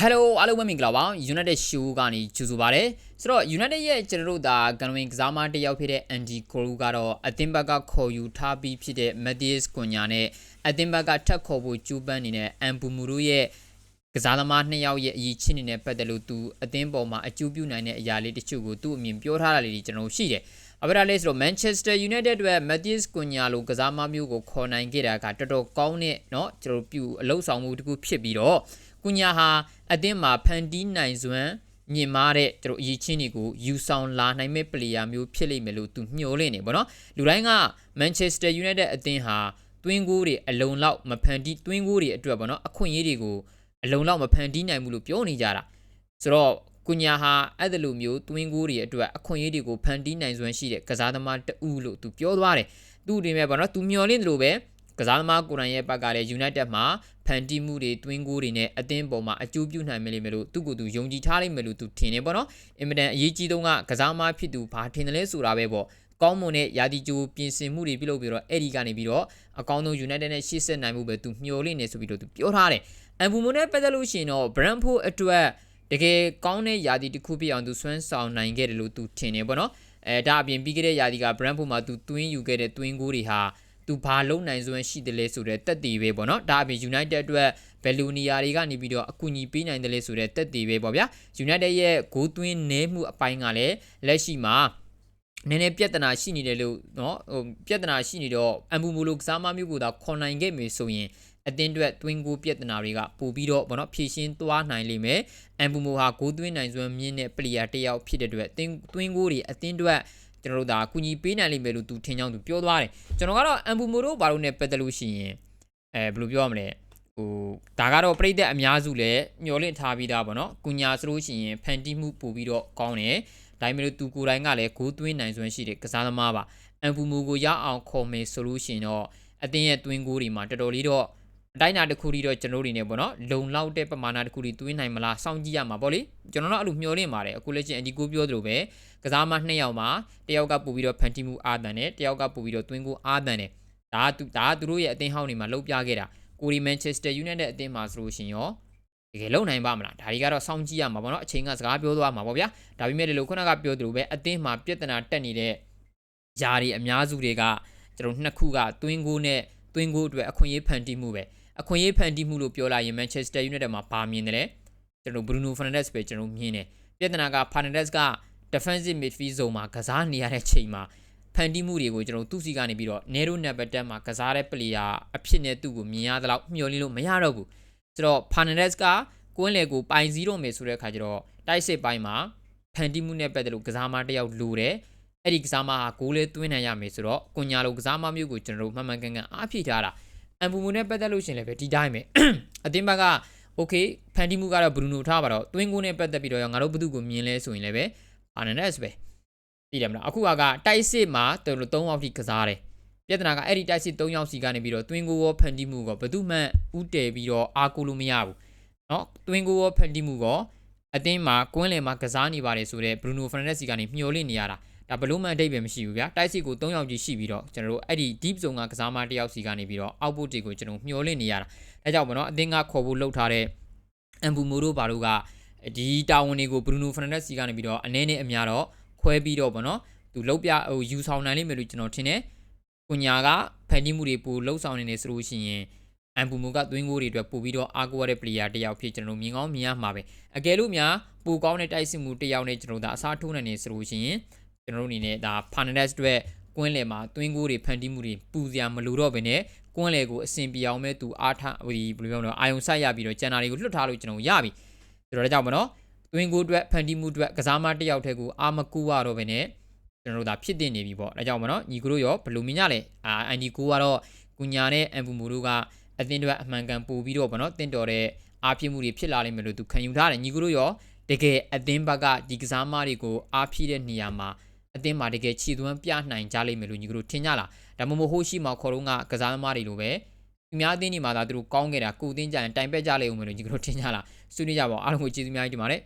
Hello အားလုံးပဲမင်္ဂလာပါ United Show ကနေကြိုဆိုပါရစေဆိုတော့ United ရဲ့ကျွန်တော်တို့ဒါကန်ဝင်ကစားမတစ်ယောက်ဖြစ်တဲ့ Andy Cole ကတော့အသင်းဘက်ကခေါ်ယူထားပြီးဖြစ်တဲ့ Matthias Cunha နဲ့အသင်းဘက်ကထပ်ခေါ်ဖို့ကြိုးပမ်းနေတဲ့ Ambumuru ရဲ့ ကစားသမားနှစ်ယောက်ရဲ့အရေးချင်းနေနဲ့ပတ်သက်လို့သူအသင်းပေါ်မှာအကျိုးပြုနိုင်တဲ့အရာလေးတချို့ကိုသူ့အမြင်ပြောထားတာလေးတွေကျွန်တော်တို့ရှိတယ်အပဒါလေးဆိုတော့ Manchester United အတွက် Matthias Cunha လိုကစားမမျိုးကိုခေါ်နိုင်ခဲ့တာကတော်တော်ကောင်းတဲ့เนาะကျွန်တော်တို့ပြုအလုပ်ဆောင်မှုတစ်ခုဖြစ်ပြီးတော့ ကုညာဟာအသင်းမှာဖန်တီးနိုင်စွမ်းမြင်မာတဲ့သူတို့အရေးချင်းတွေကိုယူဆောင်လာနိုင်မဲ့ပလေယာမျိုးဖြစ်လိမ့်မယ်လို့သူမျှော်လင့်နေပေါ့နော်လူတိုင်းက Manchester United အသင်းဟာတွင်းကိုတွေအလုံလောက်မဖန်တီးတွင်းကိုတွေအတွက်ပေါ့နော်အခွင့်အရေးတွေကို အလုံလောက်မဖန်တီးနိုင်ဘူးလို့ပြောနေကြတာဆိုတော့ကုညာဟာအဲ့ဒါလိုမျိုးတွင်းကိုတွေအတွက်အခွင့်အရေးတွေကိုဖန်တီးနိုင်စွမ်းရှိတဲ့ကစားသမားတဦးလို့သူပြောသွားတယ်သူ့အနေနဲ့ပေါ့နော်သူမျှော်လင့်တယ်လို့ပဲကစားသမားကိုယ်တိုင်ရဲ့ဘက်ကလည်း United မှာဖန်တီးမှုတွေတွင်းကိုတွေနဲ့အသင်းပေါ်မှာအကျိုးပြုနိုင်မယ်လို့သူ့ကိုယ်သူယုံကြည်ထားလိမ့်မယ်လို့သူထင်နေပေါ့နော်အင်မတန်အရေးကြီးဆုံးကကစားသမားဖြစ်သူဘာထင်တယ်လဲဆိုတာပဲပေါ့ ကောင်းမွန်တဲ့ယာတီဂျိုပြင်ဆင်မှုတွေပြုလုပ်ပြီးတော့အဲ့ဒီကနေပြီးတော့အကောင်းဆုံး United နဲ့ရှေ့ဆက်နိုင်မှုပဲသူမျှော်လင့်နေဆိုပြီးတော့သူပြောထားတယ်အမ်ဘူမိုနဲ့ပတ်သက်လို့ရှိရင်တော့ Brentford အတွက်တကယ်ကောင်းတဲ့ယာတီတစ်ခုပြအောင်သူဆွမ်းဆောင်နိုင်ခဲ့တယ်လို့သူထင်နေပေါ့နော်အဲဒါအပြင်ပြီးခဲ့တဲ့ယာတီက Brentford မှာသူတွင်းယူခဲ့တဲ့တွင်းကိုတွေဟာသူဘာလုံနိုင်စွမ်းရှိတယ်လဲဆိုတဲ့တက်တည်ပဲပေါ့နော်ဒါအပြင် United အတွက်ဘယ်လိုနေရာတွေကနေပြီးတော့အကူအညီပေးနိုင်တယ်လဲဆိုတဲ့တက်တည်ပဲပေါ့ဗျာ United ရဲ့ဂိုးသွင်းနေမှုအပိုင်းကလည်းလက်ရှိမှာ နည်းနည်းပြဿနာရှိနေတယ်လို့เนาะဟိုပြဿနာရှိနေတော့အမ်ဘူမူလိုကစားမမျိုးကိုသာခွန်နိုင်ခဲ့မယ်ဆိုရင်အတင်းအတွက်တွင်းကိုပြဿနာတွေကပို့ပြီးတော့ဘောနော်ဖြည့်ရှင်းသွားနိုင်လိမ့်မယ်အမ်ဘူမိုဟာဂိုးသွင်းနိုင်စွမ်းမြင့်တဲ့ပလီယာတစ်ယောက်ဖြစ်တဲ့အတွက်တင်းတွင်းကိုတွေအတင်းအတွက်ကျွန်တော်တို့ဒါအကူအညီပေးနိုင်လိမ့်မယ်လို့သူထင်ကြောင်းသူပြောသွားတယ်ကျွန်တော်ကတော့အမ်ဘူမိုတို့ဘာလို့ ਨੇ ပတ်သက်လို့ရှိရင်အဲဘယ်လိုပြောရမလဲဟိုဒါကတော့ပြိသက်အများစုလည်းညှော်လင့်ထားပြီးသားပေါ့နော်။ကုညာဆိုလို့ရှိရင်ဖန်တီးမှုပို့ပြီးတော့ကောင်းတယ်။ ဒါပေမဲ့သူကိုယ်တိုင်ကလည်းဂိုးသွင်းနိုင်စွမ်းရှိတဲ့ကစားသမားပါ။အန်ဖူမူကိုရအောင်ခေါ်မယ်ဆိုလို့ရှိရင်တော့အတင်းရဲ့သွင်းကိုတွေမှာတော်တော်လေးတော့အတိုင်းအတာတစ်ခုတည်းတော့ကျွန်တော်တို့တွေနေပေါ့နော်လုံလောက်တဲ့ပမာဏတစ်ခုတည်းသွင်းနိုင်မလားစောင့်ကြည့်ရမှာပေါ့လေကျွန်တော်တို့အဲ့လိုမျှော်လင့်ပါတယ်အခုလက်ချင်းအဒီကိုပြောသလိုပဲကစားမနှစ်ယောက်မှာတယောက်ကပို့ပြီးတော့ဖန်တီးမှုအာတန်တယ်တယောက်ကပို့ပြီးတော့သွင်းကိုအာတန်တယ်ဒါကဒါကသူတို့ရဲ့အသင်းဟောင်းတွေမှာလှုပ်ပြခဲ့တာကိုရီမန်ချက်စတာယူနိုက်တက်အသင်းမှာဆိုလို့ရှိရင်ရော တကယ်လုံနိုင်ပါမလားဒါတွေကတော့စောင့်ကြည့်ရမှာပေါ့နော်အချိန်ကစကားပြောသွားမှာပေါ့ဗျာဒါပေမဲ့လည်းခုနကပြောသလိုပဲအသင်းမှာပြဿနာတက်နေတဲ့ຢာတွေအများစုတွေကကျွန်တော်နှစ်ခုကတွင်းကိုနဲ့တွင်းကိုအတွက်အခွင့်အရေးဖန်တီးမှုပဲအခွင့်အရေးဖန်တီးမှုလို့ပြောလာရင် Manchester United မှာပါမြင်တယ်ကျွန်တော် Bruno Fernandes ပဲကျွန်တော်မြင်တယ်ပြဿနာက Fernandes က defensive midfield zone မှာကစားနေရတဲ့ချိန်မှာဖန်တီးမှုတွေကိုကျွန်တော်သူ့စီကနေပြီးတော့ narrow number 10မှာကစားတဲ့ player အဖြစ်နဲ့သူ့ကိုမြင်ရသလောက်မျှော်လင့်လို့မရတော့ဘူး ဆိုတော့ Fernandez ကကွင်းလေကိုပိုင်စီးတော့မယ်ဆိုတဲ့အခါကျတော့တိုက်စစ်ပိုင်းမှာဖန်တီးမှုနဲ့ပတ်သက်လို့ကစားမတယောက်လိုတယ်အဲ့ဒီကစားမဟာဂိုးလေးသွင်းနိုင်ရမယ်ဆိုတော့ကွန်ညာလိုကစားမမျိုးကိုကျွန်တော်တို့မှန်မှန်ကန်ကန်အားဖြည့်ထားတာအန်ပူမူနဲ့ပတ်သက်လို့ရှင်လည်းပဲဒီတိုင်းပဲအတင်းဘက်က okay ဖန်တီးမှုကတော့ဘရူနိုထားပါတော့သွင်းကိုနဲ့ပတ်သက်ပြီးတော့ငါတို့ဘသူကိုမြင်လဲဆိုရင်လည်းပဲ Fernandez ပဲသိတယ်မလားအခုကတိုက်စစ်မှာတော်တော်၃ယောက်ထိကစားတယ် ပြဿနာကအဲ့ဒီတိုက်စစ်၃ယောက်စီကနေပြီးတော့တွင်းကိုရောဖန်တီးမှုကောဘသူမှဥတည်ပြီးတော့အာကိုလို့မရဘူးเนาะတွင်းကိုရောဖန်တီးမှုကောအတင်းမှာကွင်းလယ်မှာကစားနေပါတယ်ဆိုတော့ဘရူနိုဖရန်ဒက်စီကနေမျှော်လင့်နေရတာဒါဘလို့မှအတိတ်ပဲမရှိဘူးဗျာတိုက်စစ်ကို၃ယောက်ကြီးရှိပြီးတော့ကျွန်တော်တို့အဲ့ဒီ deep zone ကကစားမတစ်ယောက်စီကနေပြီးတော့ output တွေကိုကျွန်တော်မျှော်လင့်နေရတာအဲကြောင့်ပေါ့နော်အတင်းကခေါ်ဖို့လှုပ်ထားတဲ့အမ်ဘူမိုတို့ဘာလို့ကဒီတာဝန်တွေကိုဘရူနိုဖရန်ဒက်စီကနေပြီးတော့အနေနဲ့အများတော့ခွဲပြီးတော့ပေါ့နော်သူလှုပ်ပြဟိုယူဆောင်နိုင်လိမ့်မယ်လို့ကျွန်တော်ထင်တယ် ကုညာကဖန်တီးမှုတွေပိုလှုပ်ဆောင်နေနေဆိုလို့ရှိရင်အမ်ဘူမိုကသွင်းကိုတွေအတွက်ပို့ပြီးတော့အားကိုးရတဲ့ player တယောက်ဖြစ်ကျွန်တော်တို့မြင်ကောင်းမြင်ရမှာပဲအကယ်လို့များပိုကောင်းတဲ့တိုက်စစ်မှုတယောက်နဲ့ကျွန်တော်တို့ဒါအစားထိုးနိုင်နေဆိုလို့ရှိရင်ကျွန်တော်တို့အနေနဲ့ဒါ Fernandes အတွက်ကွင်းလယ်မှာတွင်းကိုတွေဖန်တီးမှုတွေပူစရာမလိုတော့ဘဲနဲ့ကွင်းလယ်ကိုအဆင်ပြေအောင်မဲ့သူအားထားဟိုဒီဘယ်လိုပြောမလဲအာယုံဆက်ရပြီးတော့ကျန်တာတွေကိုလွတ်ထားလို့ကျွန်တော်ရပြီဆိုတော့ဒါကြောင့်မနော်တွင်းကိုအတွက်ဖန်တီးမှုအတွက်ကစားမတစ်ယောက်တည်းကိုအာမကူရတော့ဘဲနဲ့ ကျွန်တော်တို့ဒါဖြစ်တင်နေပြီပေါ့ဒါကြောင့်မနော်ညီကတို့ရောဘယ်လိုမြင်ကြလဲအာအန်ဒီကိုကတော့ကုညာနဲ့အန်ပူမူတို့ကအသင်းတွေအမှန်ကန်ပို့ပြီးတော့ဗောနော်တင့်တော်တဲ့အားဖြစ်မှုတွေဖြစ်လာလိမ့်မယ်လို့သူခံယူထားတယ်ညီကတို့ရောတကယ်အသင်းဘက်ကဒီကစားမတွေကိုအားဖြည့်တဲ့နေရာမှာအသင်းမှာတကယ်ခြေသွမ်းပြနိုင်ကြလိမ့်မယ်လို့ညီကတို့ထင်ကြလားဒါမှမဟုတ်ဟိုရှိမှာခေါ်တော့ကကစားသမားတွေလိုပဲအများအသင်းတွေမှာသာသူတို့ကောင်းခဲ့တာကိုအသင်းကြရင်တိုင်ပက်ကြလိမ့်ဦးမယ်လို့ညီကတို့ထင်ကြလားဆွေးနွေးကြပါအောင်အားလုံးကိုကျေးဇူးများကြီးတင်ပါတယ်